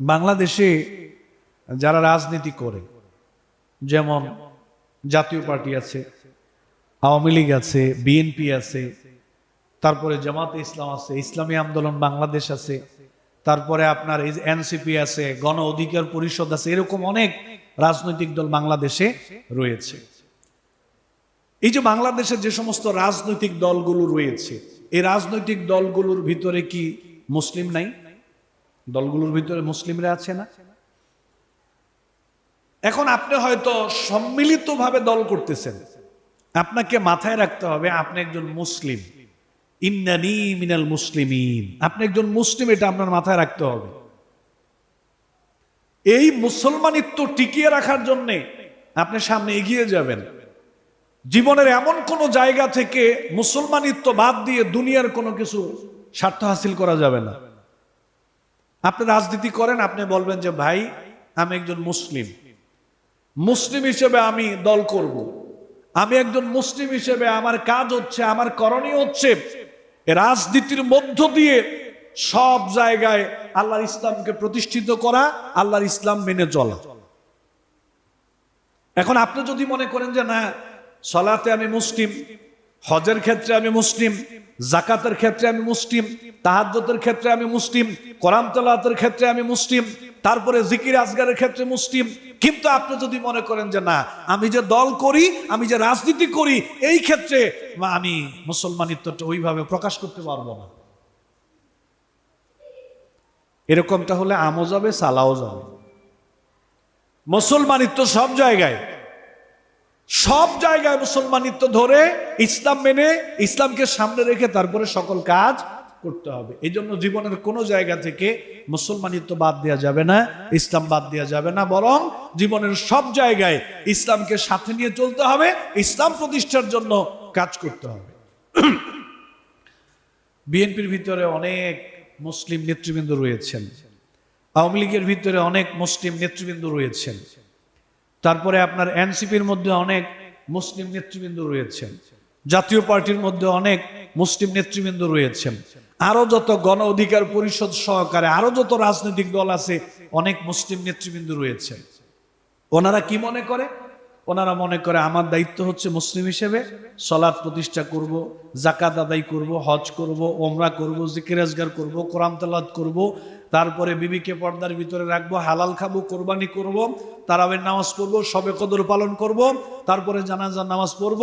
বাংলাদেশে যারা রাজনীতি করে, যেমন জাতীয় পার্টি আছে, আওয়ামী লীগ আছে, বিএনপি আছে, তারপরে জামাতে ইসলাম আছে, ইসলামী আন্দোলন বাংলাদেশ আছে, তারপরে আপনার এনসিপি আছে, গণ অধিকার পরিষদ আছে, এরকম অনেক রাজনৈতিক দল বাংলাদেশে রয়েছে। এই যে বাংলাদেশে যে সমস্ত রাজনৈতিক দলগুলো রয়েছে, এই রাজনৈতিক দলগুলোর ভিতরে কি মুসলিম নাই? দলগুলোর ভিতরে মুসলিমরা আছে না? এখন আপনি হয়তো সম্মিলিতভাবে দল করতেছেন। আপনাকে মাথায় রাখতে হবে, আপনি একজন মুসলিম। ইন্নানি মিনাল মুসলিমিন। আপনি একজন মুসলিম, এটা আপনার মাথায় রাখতে হবে। এই মুসলমানিত্ব টিকিয়ে রাখার জন্যে আপনি সামনে এগিয়ে যাবেন। জীবনের এমন কোন জায়গা থেকে মুসলমানিত্ব বাদ দিয়ে দুনিয়ার কোনো কিছু স্বার্থ হাসিল করা যাবে না। আপনি রাজনীতি করেন, আপনি বলবেন যে, ভাই, আমি একজন মুসলিম মুসলিম হিসেবে আমি দল করব। আমি একজন মুসলিম হিসেবে আমার কাজ হচ্ছে, আমার করণীয় হচ্ছে রাজনীতির মধ্য দিয়ে সব জায়গায় আল্লাহর ইসলামকে প্রতিষ্ঠিত করা, আল্লাহর ইসলাম মেনে চলা এখন আপনি যদি মনে করেন যে, না, সলাতে আমি মুসলিম হজের ক্ষেত্রে আমি মুসলিম, জাকাতের ক্ষেত্রে আমি মুসলিম তাহাজ্জতের ক্ষেত্রে আমি মুসলিম, কোরআন তেলাতের ক্ষেত্রে আমি মুসলিম, তারপরে জিকির আজগারের ক্ষেত্রে মুসলিম। কিন্তু আপনি যদি মনে করেন যে না, আমি যে দল করি, আমি যে রাজনীতি করি, এই ক্ষেত্রে আমি মুসলমানিত্বটা ওইভাবে প্রকাশ করতে পারব না। এরকমটা হলে আমও যাবে, সালাও যাবে। মুসলমানিত্ব সব জায়গায়। সব জায়গায় মুসলমানিত্ব ধরে ইসলাম মেনে, ইসলামকে সামনে রেখে তারপরে সকল কাজ করতে হবে। এই জন্য জীবনের কোনো জায়গা থেকে মুসলমানিত্ব বাদ দেওয়া যাবে না, ইসলাম বাদ দেওয়া যাবে না, বরং জীবনের সব জায়গায় ইসলামকে সাথে নিয়ে চলতে হবে, ইসলাম প্রতিষ্ঠার জন্য কাজ করতে হবে। বিএনপির ভিতরে অনেক মুসলিম নেতৃবৃন্দ রয়েছেন। আওয়ামী লীগের ভিতরে অনেক মুসলিম নেতৃবৃন্দ রয়েছেন। তারপরে আপনার এনসিপির মধ্যে অনেক মুসলিম নেতৃবৃন্দ রয়েছেন, জাতীয় পার্টির মধ্যে অনেক মুসলিম নেতৃবৃন্দ রয়েছেন। আরও যত গণ অধিকার পরিষদ সহকারে, আরও যত রাজনৈতিক দল আছে, অনেক মুসলিম নেতৃবৃন্দ রয়েছে ওনারা কি মনে করে? ওনারা মনে করে, আমার দায়িত্ব হচ্ছে মুসলিম হিসেবে, সলাৎ প্রতিষ্ঠা করব জাকাত আদায় করব, হজ করব, ওমরা করব জিকিরাজগার করব, কোরআন তালাত করব তারপরে বিবিকে পর্দার ভিতরে রাখব, হালাল খাব, কোরবানি করব, তারাবের নামাজ পড়ব, সবে কদর পালন করব, তারপরে জানাজার নামাজ পড়ব,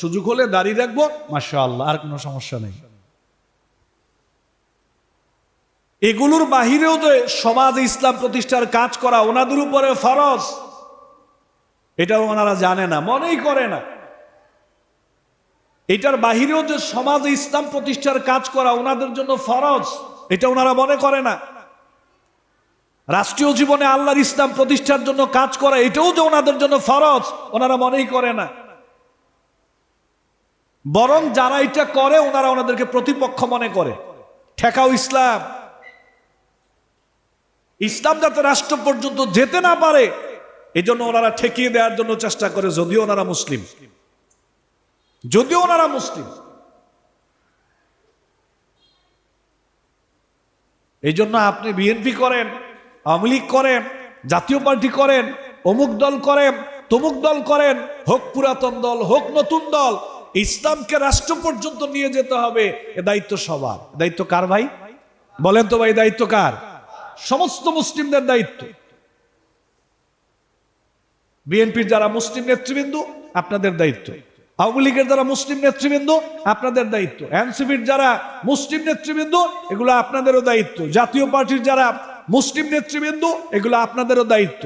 সুযোগ হলে দাঁড়িয়ে রাখব মাসা আল্লাহ আর কোনো সমস্যা নেই। এগুলোর বাহিরেও তো সমাজ ইসলাম প্রতিষ্ঠার কাজ করা ওনাদের উপরে ফরজ। এটাও ওনারা জানে না, মনেই করে না। এটার বাহিরেও যে সমাজ ইসলাম প্রতিষ্ঠার কাজ করা ওনাদের জন্য ফরজ, এটা ওনারা মনে করে না। রাষ্ট্রীয় জীবনে আল্লাহর ইসলাম প্রতিষ্ঠার জন্য কাজ করা, এটাও যে ওনাদের জন্য ফরজ, ওনারা মনেই করে না। বরং যারা এটা করে, ওনারা ওনাদেরকে প্রতিপক্ষ মনে করে। ঠেকাও ইসলাম। ইসলাম যাতে রাষ্ট্র পর্যন্ত যেতে না পারে এই জন্য ওনারা ঠেকিয়ে দেওয়ার জন্য চেষ্টা করে, যদিও ওনারা মুসলিম। যদিও ওনারা মুসলিম। এই জন্য আপনি বিএনপি করেন আওয়ামী লীগ করেন, জাতীয় পার্টি করেন, অমুক দল করেন, তমুক দল করেন, হোক পুরাতন দল, হোক নতুন দল, ইসলামকে রাষ্ট্র পর্যন্ত নিয়ে যেতে হবে, এ দায়িত্ব সবার। দায়িত্ব কার ভাই? বলেন তো ভাই দায়িত্ব কার? সমস্ত মুসলিমদের দায়িত্ব। বিএনপির যারা মুসলিম নেতৃবৃন্দ, আপনাদের দায়িত্ব। আওয়ামী লীগের যারা মুসলিম নেতৃবৃন্দ, আপনাদের দায়িত্ব। এনসিপির যারা মুসলিম নেতৃবৃন্দ, এগুলো আপনাদেরও দায়িত্ব। জাতীয় পার্টির যারা মুসলিম নেতৃবৃন্দ, এগুলো আপনাদেরও দায়িত্ব।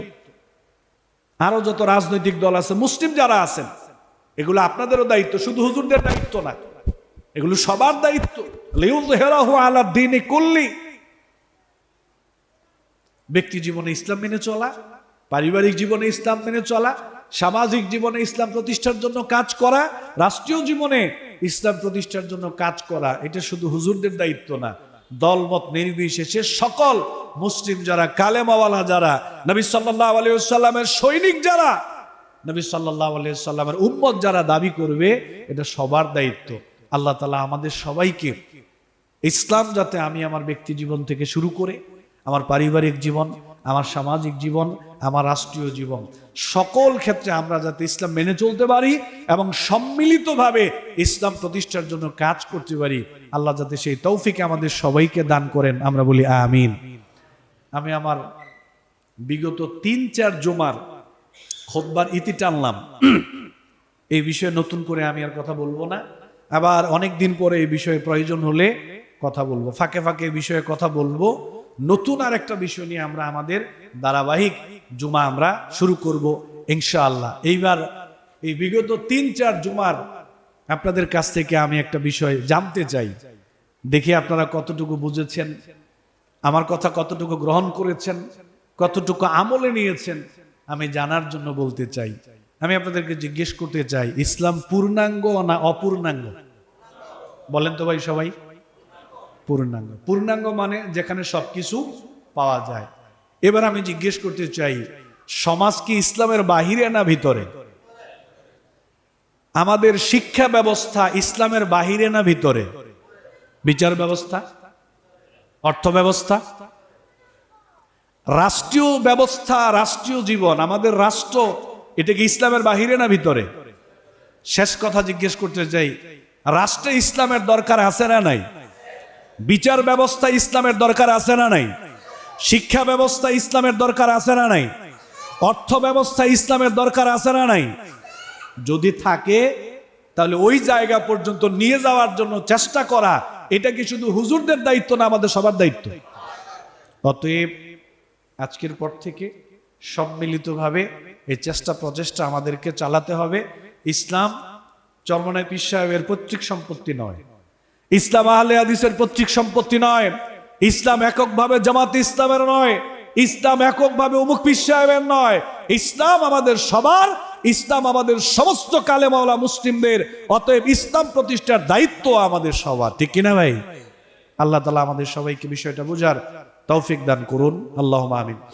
আরও যত রাজনৈতিক দল আছে, মুসলিম যারা আছেন, এগুলো আপনাদেরও দায়িত্ব। শুধু হুজুরদের দায়িত্ব না, এগুলো সবার দায়িত্ব। কুল্লি। ব্যক্তি জীবনে ইসলাম মেনে চলা, পারিবারিক জীবনে ইসলাম মেনে চলা, সামাজিক জীবনে ইসলাম প্রতিষ্ঠার জন্য কাজ করা, রাষ্ট্রীয় জীবনে ইসলাম প্রতিষ্ঠার জন্য কাজ করা, এটা শুধু হুজুরদের দায়িত্ব না। দলমত নির্বিশেষে সকল মুসলিম যারা, কালেমাওয়ালা যারা, নবী সাল্লাহ আলিয়াল্লামের সৈনিক যারা, নবী সাল্লাহ আলিয়াল্লামের উম্মত যারা দাবি করবে, এটা সবার দায়িত্ব। আল্লাহ তালা আমাদের সবাইকে ইসলাম যাতে আমি আমার ব্যক্তি জীবন থেকে শুরু করে, আমার পারিবারিক জীবন, আমার সামাজিক জীবন, আমার রাষ্ট্রীয় জীবন, সকল ক্ষেত্রে আমরা যাতে ইসলাম মেনে চলতে পারি এবং সম্মিলিতভাবে ইসলাম প্রতিষ্ঠার জন্য কাজ করতে পারি আল্লাহ যাতে সেই তৌফিকে আমাদের সবাইকে দান করেন, আমরা বলি আমিন। আমি আমার বিগত তিন, চার জমার খোদবার ইতি টানলাম। এই বিষয়ে নতুন করে আমি আর কথা বলব না। আবার অনেক দিন পরে এই বিষয়ে প্রয়োজন হলে কথা বলব। ফাঁকে ফাঁকে এই বিষয়ে কথা বলব। নতুন আর একটা বিষয় নিয়ে আমরা আমাদের ধারাবাহিক জুমা আমরা শুরু করব, ইনশাআল্লাহ। এইবার এই বিগত তিন, চার জুমার আপনাদের কাছ থেকে আমি একটা বিষয় জানতে চাই। দেখি আপনারা কতটুকু বুঝেছেন, আমার কথা কতটুকু গ্রহণ করেছেন, কতটুকু আমলে নিয়েছেন, আমি জানার জন্য বলতে চাই। আমি আপনাদেরকে জিজ্ঞেস করতে চাই, ইসলাম পূর্ণাঙ্গ না অপূর্ণাঙ্গ? বলেন তো ভাই সবাই। পূর্ণাঙ্গ। পূর্ণাঙ্গ মানে যেখানে সবকিছু পাওয়া যায়। এবার আমি জিজ্ঞেস করতে চাই, সমাজ কি ইসলামের বাহিরে না ভিতরে? আমাদের শিক্ষা ব্যবস্থা ইসলামের বাহিরে না ভিতরে? বিচার ব্যবস্থা? অর্থ ব্যবস্থা? রাষ্ট্রীয় ব্যবস্থা, রাষ্ট্রীয় জীবন, আমাদের রাষ্ট্র, এটা কি ইসলামের বাহিরে না ভিতরে? শেষ কথা জিজ্ঞেস করতে চাই, রাষ্ট্রে ইসলামের দরকার আছে না নাই? বিচার ব্যবস্থা ইসলামের দরকার আছে না নাই? শিক্ষা ব্যবস্থা ইসলামের দরকার আছে না নাই? অর্থ ব্যবস্থা ইসলামের দরকার আছে না নাই? যদি থাকে, তাহলে ওই জায়গা পর্যন্ত নিয়ে যাওয়ার জন্য চেষ্টা করা, এটা কি শুধু হুজুরদের দায়িত্ব না আমাদের সবার দায়িত্ব? অতএব আজকের পর থেকে সম্মিলিতভাবে এই চেষ্টা প্রচেষ্টা আমাদেরকে চালাতে হবে। ইসলাম চরমনায় পীর সাহেবের পৈতৃক সম্পত্তি নয়। ইসলাম আহলে হাদিসের পৈতৃক সম্পত্তি নয়। ইসলাম এককভাবে জামাত ইসলামের নয়। ইসলাম এককভাবে অমুক পীর সাহেবের নয়। ইসলাম আমাদের সবার ইসলাম আমাদের সমস্ত কালে মাওলা মুসলিমদের, অতএব ইসলাম প্রতিষ্ঠার দায়িত্ব আমাদের সবার। ঠিক কিনা ভাই? আল্লাহ তালা আমাদের সবাইকে বিষয়টা বোঝার তৌফিক দান করুন। আল্লাহ আমিন।